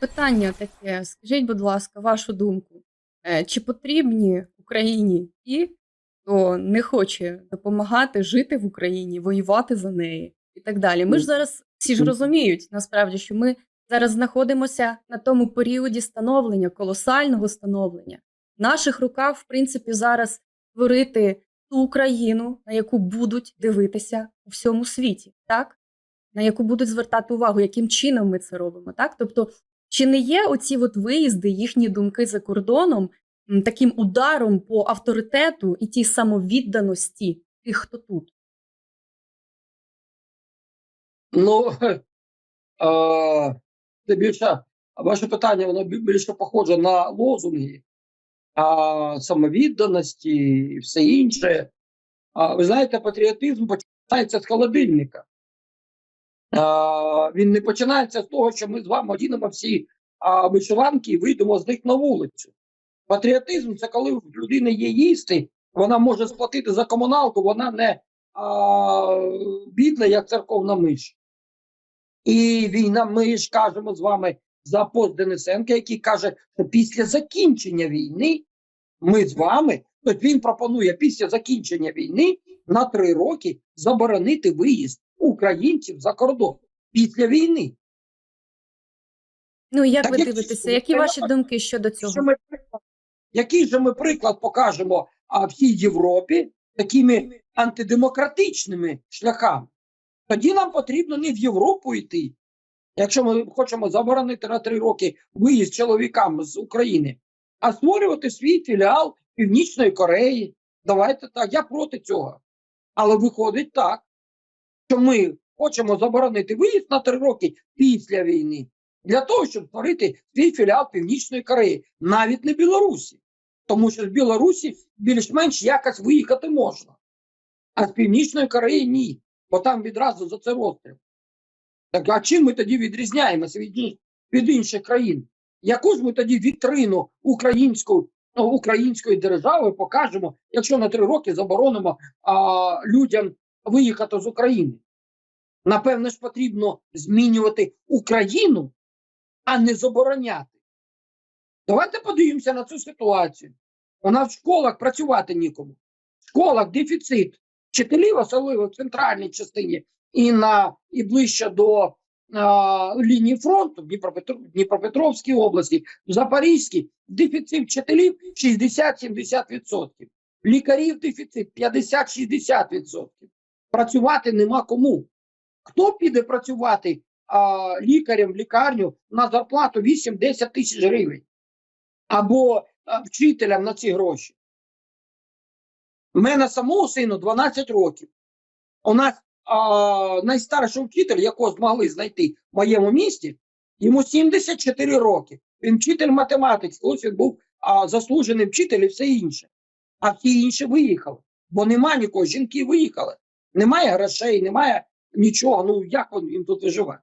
Питання таке: скажіть, будь ласка, вашу думку, е, чи потрібні Україні ті, хто не хоче допомагати жити в Україні, воювати за неї і так далі? Ми ж зараз всі ж розуміють насправді, що ми зараз знаходимося на тому періоді становлення, колосального становлення. В наших руках, в принципі, зараз створити ту Україну, на яку будуть дивитися у всьому світі, так? На яку будуть звертати увагу, яким чином ми це робимо, так? Тобто, чи не є оці от виїзди, їхні думки за кордоном таким ударом по авторитету і тій самовідданості тих, хто тут? Ну, а, це більше ваше питання, воно більше похоже на лозунги а, самовідданості і все інше. А, ви знаєте, патріотизм починається з холодильника. Він не починається з того, що ми з вами одінемо всі вишиванки і вийдемо з них на вулицю. Патріотизм це коли в людини є їсти, вона може сплатити за комуналку, вона не а, бідна, як церковна миш. І війна, ми ж кажемо з вами за пост Денисенка, який каже, що після закінчення війни ми з вами, тобто він пропонує після закінчення війни на три роки заборонити виїзд українців за кордон після війни. Ну, як Так ви які дивитеся, які ваші думки щодо цього? Що ми, який же ми приклад покажемо а, всій Європі такими антидемократичними шляхами? Тоді нам потрібно не в Європу йти. Якщо ми хочемо заборонити на три роки виїзд чоловікам з України, а створювати свій філіал Північної Кореї. Давайте так, я проти цього. Але виходить так, що ми хочемо заборонити виїзд на три роки після війни для того, щоб створити свій філіал Північної Кореї, навіть не Білорусі. Тому що з Білорусі більш-менш якось виїхати можна. А з Північної Кореї ні, бо там відразу за це розстріл. Так а чим ми тоді відрізняємося від, від інших країн? Яку ж ми тоді вітрину українську, ну, української держави покажемо, якщо на три роки заборонимо а, людям виїхати з України? Напевно ж, потрібно змінювати Україну, а не забороняти. Давайте подивимося на цю ситуацію. Вона в школах працювати нікому. В школах дефіцит вчителів, особливо в центральній частині і на і ближче до а, лінії фронту в Дніпропетр... Дніпропетровській області, в Запорізькій дефіцит вчителів 60-70%. Лікарів дефіцит 50-60%. Працювати нема кому. Хто піде працювати а, лікарем в лікарню на зарплату 8-10 тисяч гривень? Або а, вчителям на ці гроші? У мене самого сину 12 років. У нас а, найстарший вчитель, якого змогли знайти в моєму місті, йому 74 роки. Він вчитель математики, ось він був а, заслужений вчитель і все інше. А всі інші виїхали. Бо нема нікого, жінки виїхали. Немає грошей, немає нічого. Ну як він тут виживати?